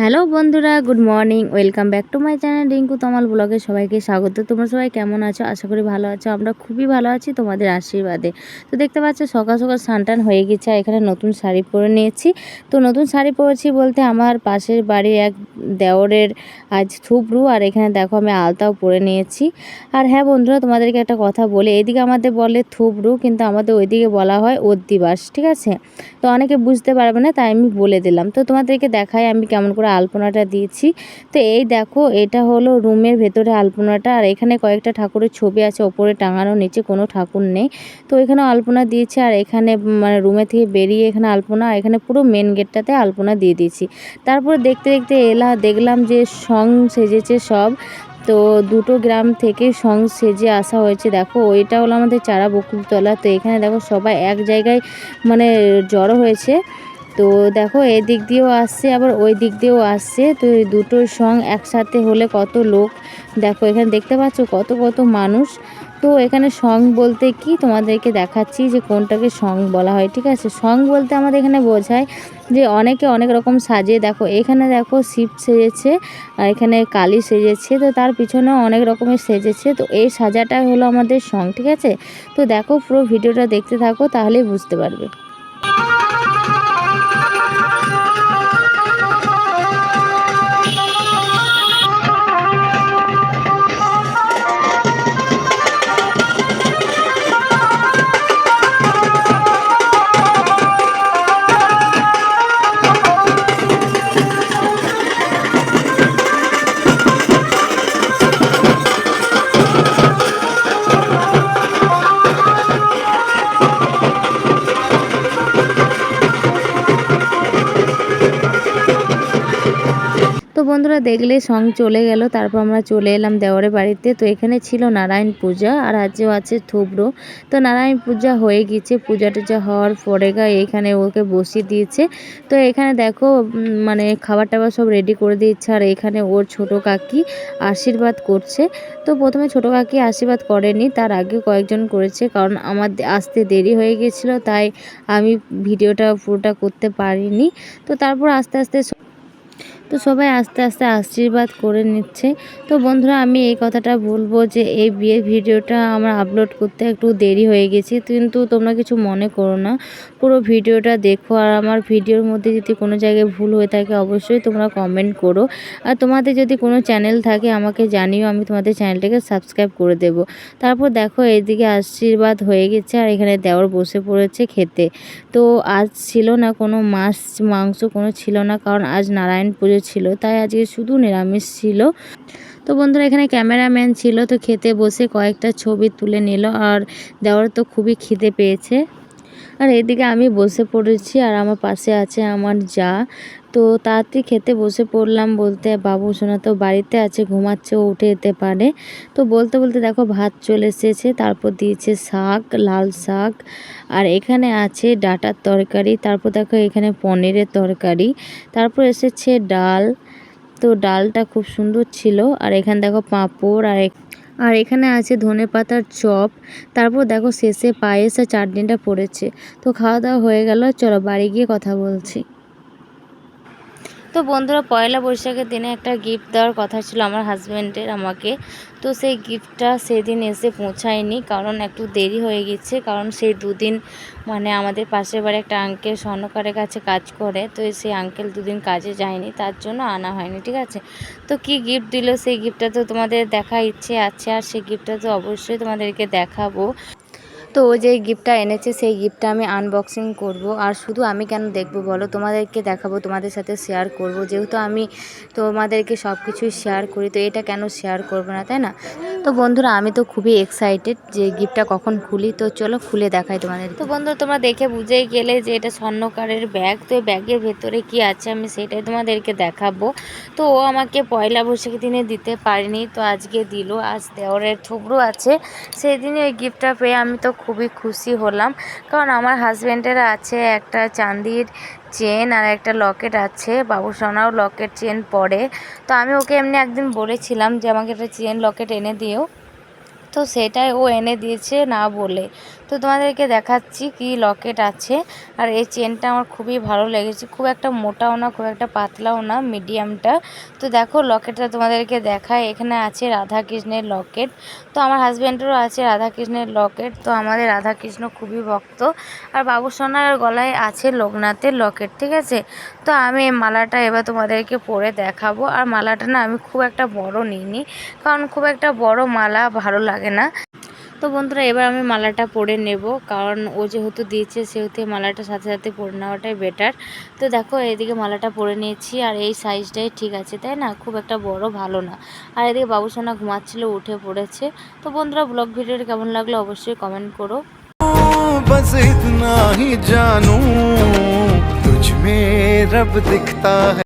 Hello বন্ধুরা, good morning. Welcome back to my channel Rinku Tamal ব্লগে সবাইকে স্বাগত। তোমরা সবাই কেমন আছো? আশা করি ভালো আছো। আমরা খুবই ভালো আছি তোমাদের আশীর্বাদে। তো দেখতে পাচ্ছ, সকাল সকাল স্নান হয়ে গেছে এখানে নতুন শাড়ি পরে নিয়েছি। তো নতুন শাড়ি পরেছি বলতে আমার পাশের বাড়ির এক দেওরের আজ থুবরু আর এখানে দেখো আমি আলতাও পরে নিয়েছি। আর হ্যাঁ বন্ধুরা, তোমাদেরকে একটা কথা বলে, এদিকে আমাদের বলে থুবরু কিন্তু আমাদের ওইদিকে বলা হয় অদ্দিবাস ঠিক আছে? তো অনেকে বুঝতে পারবে না, তাই আমি বলে দিলাম। তো তোমাদেরকে দেখাই আমি কেমন করে আলপনাটা দিয়েছি। তো এই দেখো, এটা হলো রুমের ভেতরে আলপনাটা, আর এখানে কয়েকটা ঠাকুরের ছবি আছে, ওপরে টাঙানো, নিচে কোনো ঠাকুর নেই। তো এখানে আলপনা দিয়েছি, আর এখানে মানে রুমে থেকে বেরিয়ে এখানে আলপনা এখানে পুরো মেন গেটটাতে আলপনা দিয়ে দিয়েছি। তারপরে দেখতে দেখতে এলা দেখলাম যে সং সেজেছে সব। তো দুটো গ্রাম থেকে সং সেজে আসা হয়েছে। দেখো ওইটা হলো আমাদের চারা বকুলতলা। তো এখানে দেখো সবাই এক জায়গায় মানে জড়ো হয়েছে। তো দেখো, এদিক দিয়েও আসছে, আবার ওই দিক দিয়েও আসছে। তো এই দুটোর সং একসাথে হলে কত লোক। দেখো, এখানে দেখতে পাচ্ছ কত কত মানুষ। তো এখানে সং বলতে কি তোমাদেরকে দেখাচ্ছি যে কোনটাকে সং বলা হয়, ঠিক আছে? সং বলতে আমাদের এখানে বোঝায় যে অনেকে অনেক রকম সাজে দেখো, এখানে দেখো শিব সেজেছে, আর এখানে কালি সেজেছে, তো তার পিছনে অনেক রকমের সেজেছে, তো এই সাজাটা হলো আমাদের সং, ঠিক আছে? তো দেখো পুরো ভিডিওটা দেখতে থাকো, তাহলেই বুঝতে পারবে। বন্ধুরা দেখলে সং চলে গেল, তারপর আমরা চলে এলাম দেওয়ারের বাড়িতে। তো এখানে ছিল নারায়ণ পূজা আর আজও আছে থুবড়ো। তো নারায়ণ পূজা হয়ে গিয়েছে পূজা টুজা হওয়ার পরে গা এখানে ওকে বসিয়ে দিয়েছে। তো এখানে দেখো মানে খাবার টাবার সব রেডি করে দিয়েছে আর এখানে ওর ছোট কাকি আশীর্বাদ করছে। তো প্রথমে ছোট কাকি আশীর্বাদ করেনি, তার আগে কয়েকজন করেছে কারণ আমার আসতে দেরি হয়ে গেছিল, তাই আমি ভিডিওটা পুরোটা করতে পারিনি। তো তারপর আস্তে আস্তে তো সবাই আস্তে আস্তে আশীর্বাদ করে নিচ্ছে। তো বন্ধুরা, আমি এই কথাটা বলব যে এই বিয়ের ভিডিওটা আমার আপলোড করতে একটু দেরি হয়ে গেছে, কিন্তু তোমরা কিছু মনে করো না। পুরো ভিডিওটা দেখো, আর আমার ভিডিওর মধ্যে যদি কোনো জায়গায় ভুল হয়ে থাকে, অবশ্যই তোমরা কমেন্ট করো। আর তোমাদের যদি কোনো চ্যানেল থাকে, আমাকে জানিও, আমি তোমাদের চ্যানেলটাকে সাবস্ক্রাইব করে দেব। তারপর দেখো, এইদিকে আশীর্বাদ হয়ে গেছে, আর এখানে দেওয়ার বসে পড়েছে খেতে। তো আজ ছিল না কোনো মাছ, মাংস কোনো ছিল না, কারণ আজ নারায়ণ পুজো ছিল, তাই আজকে শুধু নিরামিষ ছিল। তো বন্ধুরা, এখানে ক্যামেরাম্যান ছিল, তো খেতে বসে কয়েকটা ছবি তুলে নিল, আর দেওয়ার তো খুবই খিদে পেয়েছে। আর এদিকে আমি বসে পড়েছি আর আমার পাশে আছে আমার যা। তো তাড়াতাড়ি খেতে বসে পড়লাম বলতে, বাবু সোনা তো, বাড়িতে আছে, ঘুমাচ্ছে, ও উঠে যেতে পারে। তো বলতে বলতে দেখো ভাত চলে এসেছে, তারপর দিয়েছে শাক, লাল শাক, আর এখানে আছে ডাটার তরকারি, তারপর দেখো এখানে পনিরের তরকারি, তারপর এসেছে ডাল। তো ডালটা খুব সুন্দর ছিল, আর এখানে দেখো পাঁপড়, আর আর এখানে আছে ধনে পাতার চপ। তারপর দেখো শেষে পায়েস আর চাটনিটা পড়েছে। তো খাওয়া দাওয়া হয়ে গেল, চলো বাড়ি গিয়ে কথা বলছি। তো বন্ধুরা, পয়লা বৈশাখের দিনে একটা গিফট দেওয়ার কথা ছিল আমার হাজব্যান্ডের আমাকে। তো সেই গিফটটা সেদিন এসে পৌঁছায়নি, কারণ একটু দেরি হয়ে গেছে, কারণ সেই দুদিন মানে আমাদের পাশের বাড়ি একটা আঙ্কেল স্বর্ণকারের কাছে কাজ করে, তো সেই আঙ্কেল দুদিন কাজে যায়নি, তার জন্য আনা হয়নি, ঠিক আছে? তো কি গিফট দিল সেই গিফটটা তো তোমাদের দেখার ইচ্ছে আছে, আর সেই গিফটটা তো অবশ্যই তোমাদেরকে দেখাবো। তো ও যে গিফটটা এনেছে, সেই গিফটটা আমি আনবক্সিং করব। আর শুধু আমি কেন দেখব বলো? তোমাদেরকে দেখাবো, তোমাদের সাথে শেয়ার করব। যেহেতু আমি তোমাদেরকে সব কিছুই শেয়ার করি, তো এটা কেন শেয়ার করব না, তাই না? তো বন্ধুরা, আমি তো খুবই এক্সাইটেড যে গিফটটা কখন খুলি। তো চলো খুলে দেখাই তোমাদের তো বন্ধুরা, তোমরা দেখে বুঝেই গেলে যে এটা স্বর্ণকারের ব্যাগ তো ব্যাগের ভেতরে কি আছে আমি সেটাই তোমাদেরকে দেখাবো। তো ও আমাকে পয়লা বৈশাখের দিনে দিতে পারেনি, তো আজকে দিল। আজ দেওরের থুবড়ো আছে। সেই দিনে ওই গিফটটা পেয়ে আমি তো খুবই খুশি হলাম। কারণ আমার হাজব্যান্ডের আছে, একটা চাঁদির চেন আর একটা লকেট আছে। বাবুসোনাও লকেট চেন পরে। তো আমি ওকে এমনি একদিন বলেছিলাম যে, আমাকে একটা চেন লকেট এনে দিও। তো সেটাই ও এনে দিয়েছে না বলে। তো তোমাদেরকে দেখাচ্ছি কি লকেট আছে। আর এই চেনটা আমার খুবই ভালো লেগেছে। খুব একটা মোটাও না, খুব একটা পাতলাও না, মিডিয়ামটা। তো দেখো লকেটটা তোমাদেরকে দেখায়। এখানে আছে রাধা কৃষ্ণের লকেট। তো আমার হাজব্যান্ডেরও আছে রাধা কৃষ্ণের লকেট। তো আমাদের রাধা কৃষ্ণ খুবই ভক্ত। আর বাবুসোনার গলায় আছে লোকনাথের লকেট, ঠিক আছে? তো আমি এই মালাটা এবার তোমাদেরকে পরে দেখাবো। আর মালাটা না আমি খুব একটা বড় নিইনি। কারণ খুব একটা বড় মালা ভালো লাগে না। তো বন্ধুরা এবার আমি মালাটা পরে নেব কারণ ও যেহেতু দিয়েছে সেহেতু এই মালাটা সাথে সাথে পরে নেওয়াটাই বেটার তো দেখো এইদিকে মালাটা পরে নিয়েছি আর এই সাইজটাই ঠিক আছে তাই না খুব একটা বড় ভালো না আর এদিকে বাবুসোনা ঘুমাচ্ছিল উঠে পড়েছে তো বন্ধুরা ব্লগ ভিডিওটা কেমন লাগলো অবশ্যই কমেন্ট করো बस इतना ही जानू तुझ में रब दिखता है